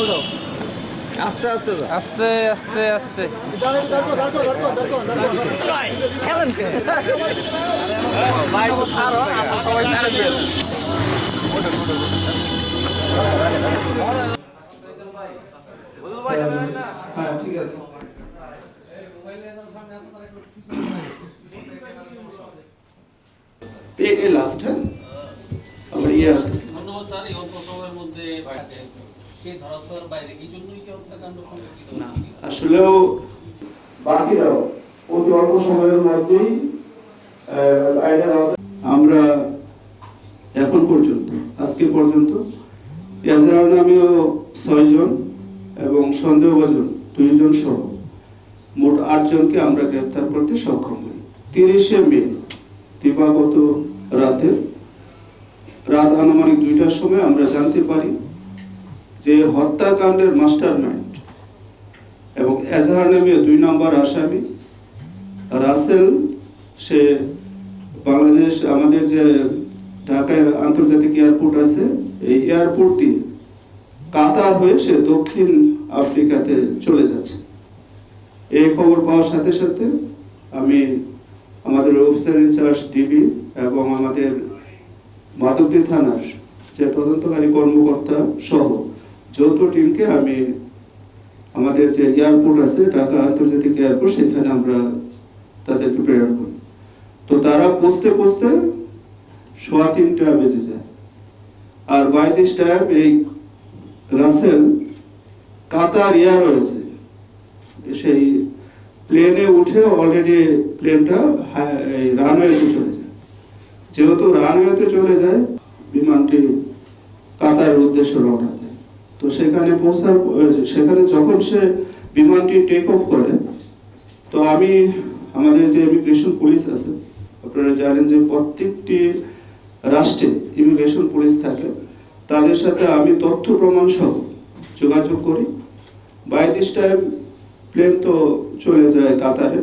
ওটাও আস্তে আস্তে আস্তে আস্তে আস্তে। হ্যাঁ ঠিক আছে। লাস্ট হ্যাঁ? আমার ইয়ে আছে। স্যার এই অল্প সময়ের মধ্যে সেই ধরাছোঁয়ার বাইরে এই জন্যই কি হত্যাকাণ্ড সংঘটিত না আসলেও বাকিরাও অতি অল্প সময়ের মধ্যেই আমরা এখন পর্যন্ত আজকে পর্যন্ত নামেও ছয়জন এবং সন্দেহভাজন দুইজন সহ মোট আটজনকে আমরা গ্রেপ্তার করতে সক্ষম হই। তিরিশে মে দিবাগত রাতে রাত আনুমানিক দুইটার সময় আমরা জানতে পারি যে হত্যাকাণ্ডের মাস্টার মাইন্ড এবং এজাহার নামে দুই নম্বর আসামি রাসেল, সে বাংলাদেশ, আমাদের যে ঢাকায় আন্তর্জাতিক এয়ারপোর্ট আছে, এই এয়ারপোর্টটি কাতার হয়ে সে দক্ষিণ আফ্রিকাতে চলে যাচ্ছে। এই খবর পাওয়ার সাথে সাথে আমি আমাদের অফিসার ইনচার্জ ডিবি এবং আমাদের মাধবদী থানার যে তদন্তকারী কর্মকর্তা সহ যৌথ টিমকে আমি আমাদের যে এয়ারপোর্ট আছে, ঢাকা আন্তর্জাতিক এয়ারপোর্ট, সেখানে আমরা তাদেরকে প্রেরণ করি। তো তারা পৌঁছতে পৌঁছতে সোয়া তিনটা বেজে যায়। আর বাই টাইম এই রাসেল কাতার এয়ার রয়েছে সেই প্লেনে উঠে অলরেডি প্লেনটা রানওয়েতে চলে যায় যেহেতু রানওয়েতে চলে যায়, বিমানটি কাতারের উদ্দেশ্যে রওনা দেয়। তো সেখানে পৌঁছার সেখানে যখন সে বিমানটি টেক অফ করে, তো আমি, আমাদের যে ইমিগ্রেশন পুলিশ আছে, আপনারা জানেন যে প্রত্যেকটি রাষ্ট্রে ইমিগ্রেশন পুলিশ থাকে। তাদের সাথে আমি তথ্য প্রমাণ সহ যোগাযোগ করি। বাই দিস টাইম প্লেন তো চলে যায় কাতারে।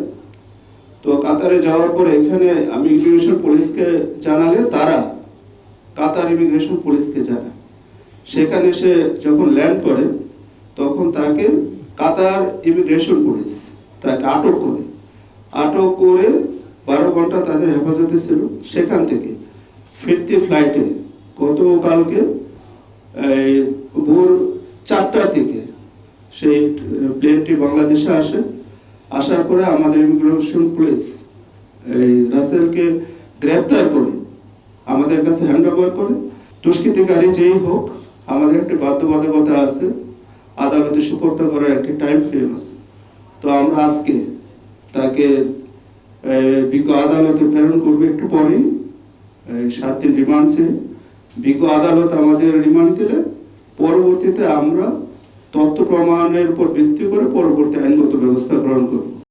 তো কাতারে যাওয়ার পরে এখানে আমি ইমিগ্রেশন পুলিশকে জানালে তারা কাতার ইমিগ্রেশন পুলিশকে জানায়। সেখানে সে যখন ল্যান্ড করে, তখন তাকে কাতার ইমিগ্রেশন পুলিশ, তাকে আটক করে। আটক করে বারো ঘণ্টা তাদের হেফাজতে ছিল। সেখান থেকে ফিরতি ফ্লাইটে গতকালকে, এই ভোর চারটার দিকে সেই প্লেনটি বাংলাদেশে আসে। আসার পরে আমাদের ইমিগ্রেশন পুলিশ, এই রাসেলকে গ্রেপ্তার করে, আমাদের কাছে হ্যান্ড ওভার করে। দুষ্কৃতিকারী যেই হোক, আমাদের একটি বাধ্যবাধকতা আছে, আদালতে সুপর্দ করার একটি টাইম ফ্রেম আছে। তো আমরা আজকে তাকে বিজ্ঞ আদালতে প্রেরণ করবে একটু পরেই সাত দিন রিমান্ড চেয়ে। বিজ্ঞ আদালত আমাদের রিমান্ড দিলে, পরবর্তীতে আমরা তথ্য প্রমাণের উপর ভিত্তি করে পরবর্তী আইনগত ব্যবস্থা গ্রহণ করব।